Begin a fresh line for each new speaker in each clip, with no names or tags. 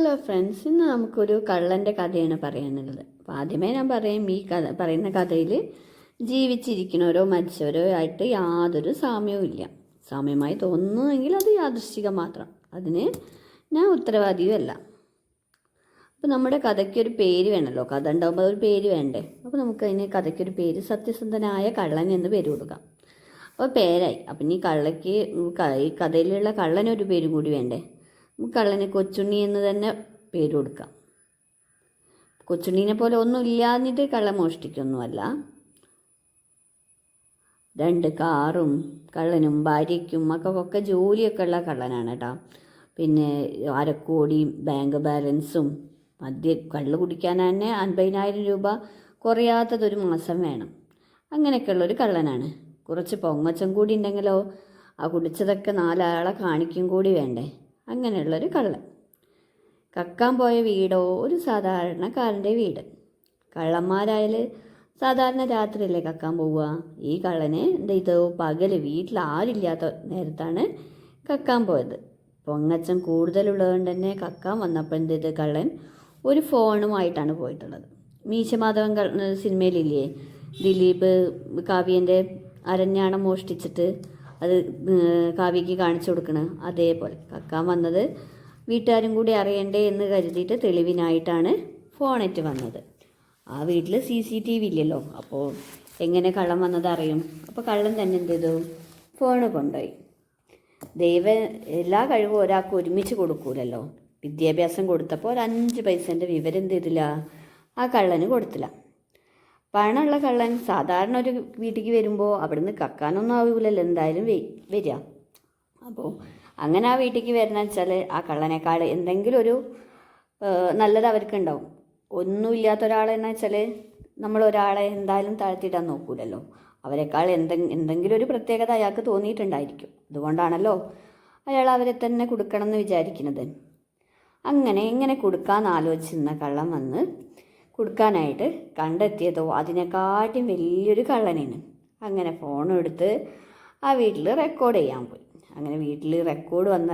Hello friends ഇന്ന് നമുക്കൊരു കള്ളന്റെ കഥയാണ് പറയാനുള്ളത്. അപ്പോൾ ആദ്യമേ ഞാൻ പറയും ഈ കഥ പറയുന്ന കഥയിൽ ജീവിച്ചിരിക്കുന്നവരോ മരിച്ചവരോ ആയിട്ട് യാതൊരു സാമ്യവും ഇല്ല. സാമ്യമായി തോന്നുന്നുവെങ്കിൽ അത് യാദൃശ്ചികം മാത്രം. അതിന് ഞാൻ ഉത്തരവാദിയുമല്ല. അപ്പോൾ നമ്മുടെ കഥയ്ക്കൊരു പേര് വേണമല്ലോ കഥ ഉണ്ടാകുമ്പോൾ ഒരു പേര് വേണ്ടേ? അപ്പോൾ നമുക്ക് അതിന് കഥയ്ക്കൊരു പേര് സത്യസന്ധനായ കള്ളൻ എന്ന് പേര് കൊടുക്കാം. അപ്പോൾ പേരായി. അപ്പം ഇനി കള്ളയ്ക്ക് ഈ കഥയിലുള്ള കള്ളനൊരു പേരും കൂടി വേണ്ടേ? നമുക്ക് കള്ളന് കൊച്ചുണ്ണി എന്ന് തന്നെ പേര് കൊടുക്കാം. കൊച്ചുണ്ണീനെ പോലെ ഒന്നും ഇല്ലാഞ്ഞിട്ട് കള്ളൻ മോഷ്ടിക്കൊന്നുമല്ല. രണ്ട് കാറും കള്ളനും ഭാര്യയ്ക്കും മക്കൾക്കൊക്കെ ജോലിയൊക്കെ ഉള്ള കള്ളനാണ് കേട്ടോ. പിന്നെ അരക്കോടി ബാങ്ക് ബാലൻസും മദ്യ കള്ള് കുടിക്കാൻ തന്നെ അൻപതിനായിരം രൂപ കുറയാത്തതൊരു മാസം വേണം. അങ്ങനെയൊക്കെയുള്ളൊരു കള്ളനാണ്. കുറച്ച് പൊങ്ങച്ചം കൂടി ഉണ്ടെങ്കിലോ ആ കുടിച്ചതൊക്കെ നാലാളെ കാണിക്കും കൂടി വേണ്ടേ? അങ്ങനെയുള്ളൊരു കള്ളൻ. കക്കാൻ പോയ വീടോ ഒരു സാധാരണക്കാരന്റെ വീട്. കള്ളന്മാരായാൽ സാധാരണ രാത്രിയല്ലേ കക്കാൻ പോവുക? ഈ കള്ളന് എന്താ ഇത് പകൽ വീട്ടിൽ ആരില്ലാത്ത നേരത്താണ് കക്കാൻ പോയത്. പൊങ്ങച്ചൻ കൂടുതലുള്ളതുകൊണ്ട് തന്നെ കക്കാൻ വന്നപ്പോൾ എന്ത് ചെയ്ത് കള്ളൻ ഒരു ഫോണുമായിട്ടാണ് പോയിട്ടുള്ളത്. മീശമാധവൻ സിനിമയിലില്ലേ? ദിലീപ് കാവ്യന്റെ അരഞ്ഞാണം മോഷ്ടിച്ചിട്ട് അത് കാവ്യയ്ക്ക് കാണിച്ചു കൊടുക്കണം. അതേപോലെ. കക്കാൻ വന്നത് വീട്ടുകാരും കൂടി അറിയണ്ടേ എന്ന് കരുതിയിട്ട് തെളിവിനായിട്ടാണ് ഫോണറ്റ് വന്നത്. ആ വീട്ടിൽ സി സി ടി വി ഇല്ലല്ലോ. അപ്പോൾ എങ്ങനെ കള്ളം വന്നത് അറിയും. അപ്പോൾ കള്ളൻ തന്നെ എന്ത് ചെയ്തു? ഫോണ് കൊണ്ടുപോയി. ദൈവ എല്ലാ കഴിവും ഒരാൾക്ക് ഒരുമിച്ച് കൊടുക്കൂലല്ലോ. വിദ്യാഭ്യാസം കൊടുത്തപ്പോൾ ഒരു അഞ്ച് പൈസേന്റെ വിവരം എന്ത് ചെയ്തില്ല? ആ കള്ളന് കൊടുത്തില്ല. പണമുള്ള കള്ളൻ സാധാരണ ഒരു വീട്ടിലേക്ക് വരുമ്പോൾ അവിടുന്ന് കക്കാനൊന്നും ആവില്ലല്ലോ എന്തായാലും വരിക. അപ്പോൾ അങ്ങനെ ആ വീട്ടിലേക്ക് വരുന്ന വെച്ചാൽ ആ കള്ളനേക്കാൾ എന്തെങ്കിലും ഒരു നല്ലത് അവർക്ക് ഉണ്ടാവും ഒന്നുമില്ലാത്ത ഒരാളെന്ന് വെച്ചാൽ നമ്മൾ ഒരാളെ എന്തായാലും താഴ്ത്തിയിടാൻ നോക്കൂലല്ലോ. അവരെക്കാൾ എന്തെ എന്തെങ്കിലും ഒരു പ്രത്യേകത അയാൾക്ക് തോന്നിയിട്ടുണ്ടായിരിക്കും. അതുകൊണ്ടാണല്ലോ അയാൾ അവരെ തന്നെ കൊടുക്കണം എന്ന് വിചാരിക്കുന്നത്. അങ്ങനെ എങ്ങനെ കൊടുക്കാമെന്ന് ആലോചിച്ചിരുന്ന കള്ളം വന്ന് കൊടുക്കാനായിട്ട് കണ്ടെത്തിയതോ. അതിനെക്കാട്ടും വലിയൊരു കള്ളനാണ്. അങ്ങനെ ഫോണെടുത്ത് ആ വീട്ടിൽ റെക്കോർഡ് ചെയ്യാൻ പോയി. അങ്ങനെ വീട്ടിൽ റെക്കോർഡ് വന്ന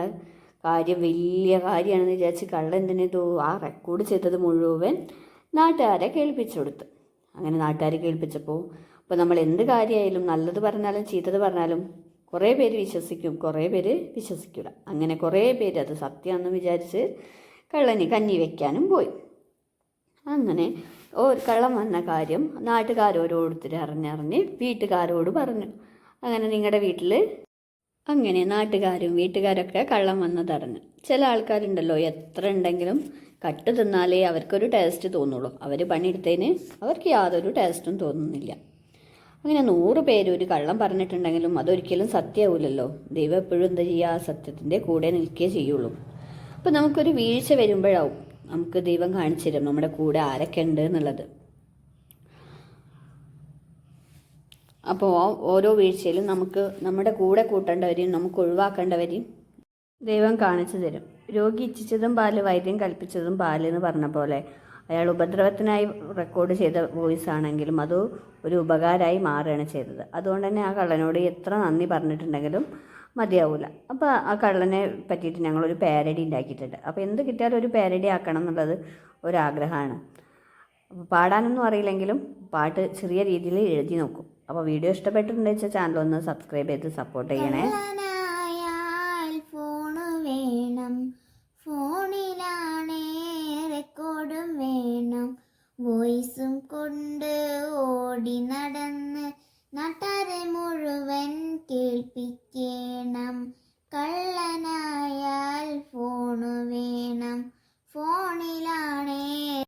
കാര്യം വലിയ കാര്യമാണെന്ന് വിചാരിച്ച് കള്ളൻ തന്നെ തോ ആ റെക്കോർഡ് ചെയ്തത് മുഴുവൻ നാട്ടുകാരെ കേൾപ്പിച്ചു കൊടുത്ത്. അങ്ങനെ നാട്ടുകാരെ കേൾപ്പിച്ചപ്പോൾ ഇപ്പോൾ നമ്മൾ എന്ത് കാര്യമായാലും നല്ലത് പറഞ്ഞാലും ചീത്തത് പറഞ്ഞാലും കുറേ പേര് വിശ്വസിക്കും. കുറേ പേര് വിശ്വസിക്കില്ല അങ്ങനെ കുറേ പേര് അത് സത്യമാണെന്ന് വിചാരിച്ച് കള്ളന് കഞ്ഞി വെക്കാനും പോയി. അങ്ങനെ ഒരു കള്ളം വന്ന കാര്യം നാട്ടുകാരോരോരുത്തർ അറിഞ്ഞറിഞ്ഞ് വീട്ടുകാരോട് പറഞ്ഞു. അങ്ങനെ നിങ്ങളുടെ വീട്ടിൽ അങ്ങനെ നാട്ടുകാരും വീട്ടുകാരൊക്കെ കള്ളം വന്നതറിഞ്ഞു ചില ആൾക്കാരുണ്ടല്ലോ എത്ര ഉണ്ടെങ്കിലും കട്ട് തിന്നാലേ അവർക്കൊരു ടേസ്റ്റ് തോന്നുള്ളൂ. അവർ പണിയെടുത്തതിന് അവർക്ക് യാതൊരു ടേസ്റ്റും തോന്നുന്നില്ല. അങ്ങനെ നൂറ് പേര് ഒരു കള്ളം പറഞ്ഞിട്ടുണ്ടെങ്കിലും അതൊരിക്കലും സത്യമാവില്ലല്ലോ ദൈവം എപ്പോഴും എന്താ ചെയ്യുക സത്യത്തിന്റെ കൂടെ നിൽക്കുകയേ ചെയ്യുള്ളൂ. അപ്പോൾ നമുക്കൊരു വീഴ്ച വരുമ്പോഴാവും. നമുക്ക് ദൈവം കാണിച്ചു തരും. നമ്മുടെ കൂടെ ആരൊക്കെ ഉണ്ട് എന്നുള്ളത്. അപ്പോൾ ഓരോ വീഴ്ചയിലും നമുക്ക് നമ്മുടെ കൂടെ കൂട്ടേണ്ടവരെയും നമുക്ക് ഒഴിവാക്കേണ്ടവരെയും ദൈവം കാണിച്ചു തരും. രോഗി ഇച്ഛിച്ചതും പാൽ വൈദ്യം കൽപ്പിച്ചതും പാൽ എന്ന് പറഞ്ഞ പോലെ അയാൾ ഉപദ്രവത്തിനായി റെക്കോർഡ് ചെയ്ത വോയിസ് ആണെങ്കിലും അത് ഒരു ഉപകാരമായി മാറുകയാണ് ചെയ്തത്. അതുകൊണ്ട് തന്നെ ആ കള്ളനോട് എത്ര നന്ദി പറഞ്ഞിട്ടുണ്ടെങ്കിലും മതിയാവില്ല അപ്പോൾ ആ കള്ളനെ പറ്റിയിട്ട് ഞങ്ങളൊരു പാരഡി ഉണ്ടാക്കിയിട്ടുണ്ട്. അപ്പോൾ എന്ത് കിട്ടിയാലും ഒരു പാരഡി ആക്കണം എന്നുള്ളത് ഒരാഗ്രഹമാണ്. അപ്പോൾ പാടാനൊന്നും അറിയില്ലെങ്കിലും പാട്ട് ചെറിയ രീതിയിൽ എഴുതി നോക്കും. അപ്പോൾ വീഡിയോ ഇഷ്ടപ്പെട്ടിട്ടുണ്ടെന്ന് വെച്ചാൽ ചാനൽ ഒന്ന് സബ്സ്ക്രൈബ് ചെയ്ത് സപ്പോർട്ട് ചെയ്യണേ.
വോയിസും കൊണ്ട് ഓടി നടന്ന് നാട്ടാരെ